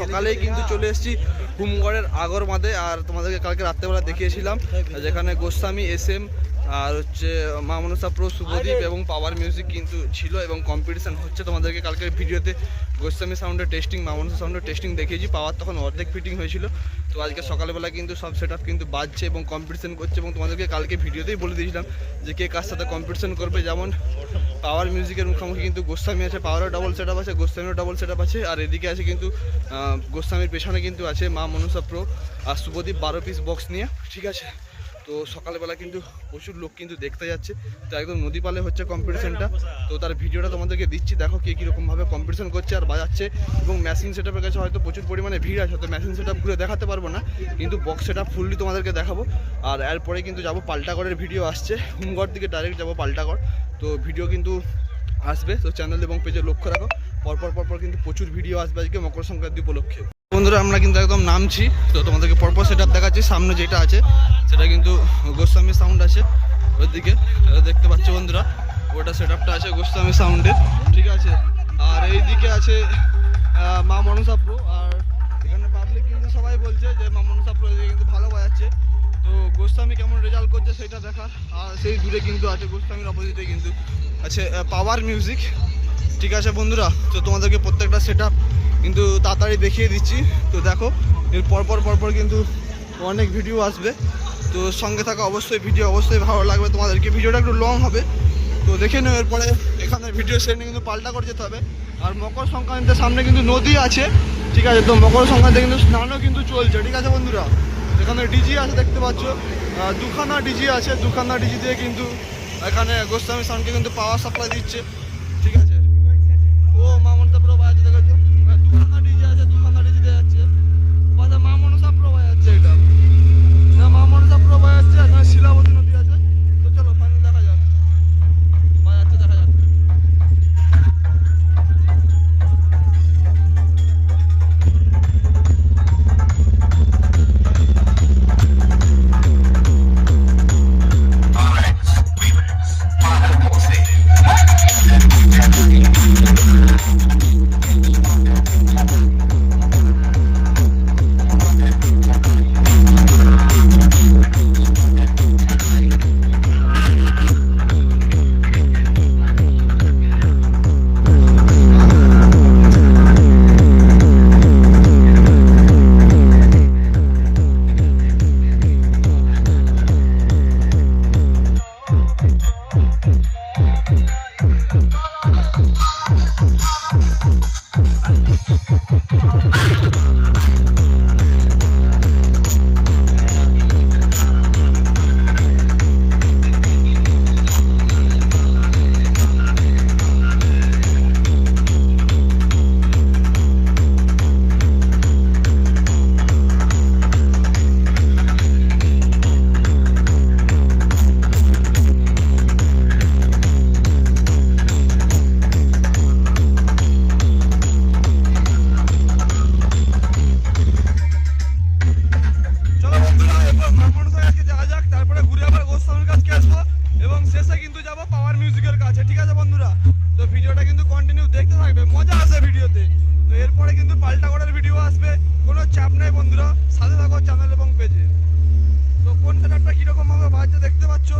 সকালেই কিন্তু চলে এসেছি হুমগড়ের আগর মাদে আর তোমাদেরকে কালকে রাত্রেবেলা দেখিয়েছিলাম যেখানে গোস্বামী এস এম আর হচ্ছে মা মনসা প্রো শুভদীপ এবং পাওয়ার মিউজিক কিন্তু ছিল এবং কম্পিটিশান হচ্ছে। তোমাদেরকে কালকের ভিডিওতে গোস্বামী সাউন্ডের টেস্টিং মা মনসা সাউন্ডের টেস্টিং দেখিয়েছি। পাওয়ার তখন অর্ধেক ফিটিং হয়েছিল। তো আজকে সকালবেলা কিন্তু সব সেট কিন্তু বাজছে এবং কম্পিটিশান করছে এবং তোমাদেরকে কালকে ভিডিওতেই বলে দিয়েছিলাম যে কে কার সাথে কম্পিটিশান করবে। যেমন পাওয়ার মিউজিকের মুখোমুখি কিন্তু গোস্বামী আছে, পাওয়ারও ডাবল সেট আছে গোস্বামীও ডাবল সেট আছে, আর এদিকে আছে কিন্তু গোস্বামীর পেছনে কিন্তু আছে মা মনসা প্রো আর শুভদীপ বারো পিস বক্স নিয়ে, ঠিক আছে? তো সকালবেলা কিন্তু প্রচুর লোক কিন্তু দেখতে যাচ্ছে। তো একদম নদী পালে হচ্ছে কম্পিটিশনটা তো তার ভিডিওটা তোমাদেরকে দিচ্ছি, দেখো কে কীরকমভাবে কম্পিটিশন করছে আর বাজাচ্ছে। এবং মেশিন সেটআপের কাছে হয়তো প্রচুর পরিমাণে ভিড় আছে তো মেশিন সেটআপ ঘুরে দেখাতে পারব না। কিন্তু বক্স সেটআপ ফুললি তোমাদেরকে দেখাবো। আর এরপরে কিন্তু যাব পাল্টাগড়ের ভিডিও আসছে। হুমগড় দিকে ডাইরেক্ট যাব পাল্টাগড়। তো ভিডিও কিন্তু আসবে। তো চ্যানেল এবং পেজে লক্ষ্য রাখো। পরপর পরপর কিন্তু প্রচুর ভিডিও আসবে আজকে মকর সংক্রান্তি উপলক্ষে। বন্ধুরা, আমরা কিন্তু একদম নামছি। তো তোমাদেরকে পরপর সেট দেখাচ্ছি। সামনে যেটা আছে, সেটা কিন্তু গোস্বামী সাউন্ড আছে। ওইদিকে দেখতে পাচ্ছ বন্ধুরা, ওটা সেট আপটা আছে গোস্বামী সাউন্ডের ঠিক আছে? আর এই দিকে আছে মা মনসা প্রো। আর কিন্তু সবাই বলছে যে মা মনসা প্রো কিন্তু ভালো বাজাচ্ছে। তো গোস্বামী কেমন রেজাল্ট করছে সেটা দেখার। আর সেই দূরে কিন্তু আছে গোস্বামীর অপোজিটে কিন্তু আছে পাওয়ার মিউজিক ঠিক আছে বন্ধুরা, তো তোমাদেরকে প্রত্যেকটা সেট কিন্তু তাড়াতাড়ি দেখিয়ে দিচ্ছি। তো দেখো, এর পরপর পরপর কিন্তু অনেক ভিডিও আসবে। তো সঙ্গে থাকা অবশ্যই ভিডিও অবশ্যই ভালো লাগবে তোমাদেরকে। ভিডিওটা একটু লং হবে। তো দেখে নেও এরপরে এখানে ভিডিও সেন্ডে কিন্তু পাল্টা করে যেতে হবে। আর মকর সংক্রান্তির সামনে কিন্তু নদী আছে। ঠিক আছে, তো মকর সংক্রান্তি কিন্তু স্নানও কিন্তু চলছে, ঠিক আছে বন্ধুরা? এখানে ডিজি আছে দেখতে পাচ্ছ। দুখানা ডিজি আছে, দুখানা ডিজি দিয়ে কিন্তু এখানে গোস্বামী স্নানকে কিন্তু পাওয়ার সাপ্লাই দিচ্ছে, ঠিক আছে? এবং কিন্তু যাব পাওয়ার মিউজিকের কাছে, ঠিক আছে বন্ধুরা? তো ভিডিওটা কিন্তু কন্টিনিউ দেখতে থাকবে, মজা আসে ভিডিওতে। তো এরপরে কিন্তু পাল্টা করার ভিডিও আসবে, কোনো চাপ নেই বন্ধুরা, সাথে থাকো চ্যানেল এবং পেজে তো কোন সেটারটা কীরকম ভাবে বাজছে দেখতে পাচ্ছ?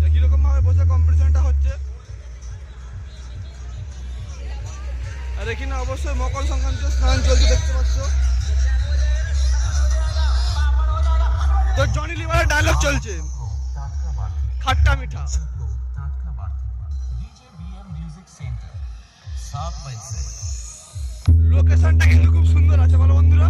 যে কীরকম ভাবে বসে কম্পিটিশনটা হচ্ছে। আর এখানে অবশ্যই মকর সংক্রান্ত স্নান চলছে, দেখতে পাচ্ছ। তো জনি লিভারের ডায়লগ চলছে। খাট্টা মিঠা। লোকেশনটা কিন্তু খুব সুন্দর আছে বলো বন্ধুরা।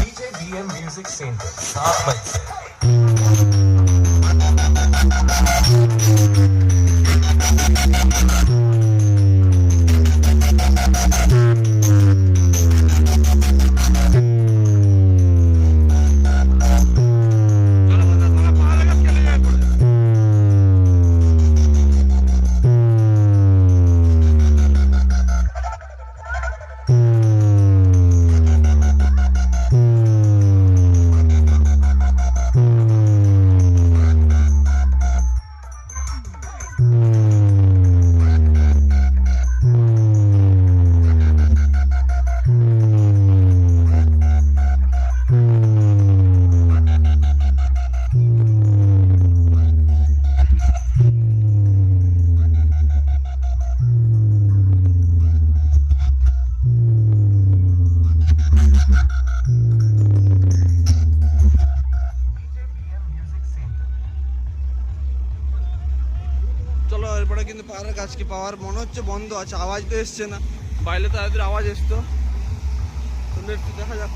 DJ BM Music Center, South Bay. আজকে পাওয়ার মনে হচ্ছে বন্ধ আছে, আওয়াজ তো এসছে না। বাইরে তাদের আওয়াজ এসতো তোমরা একটু দেখা যাক।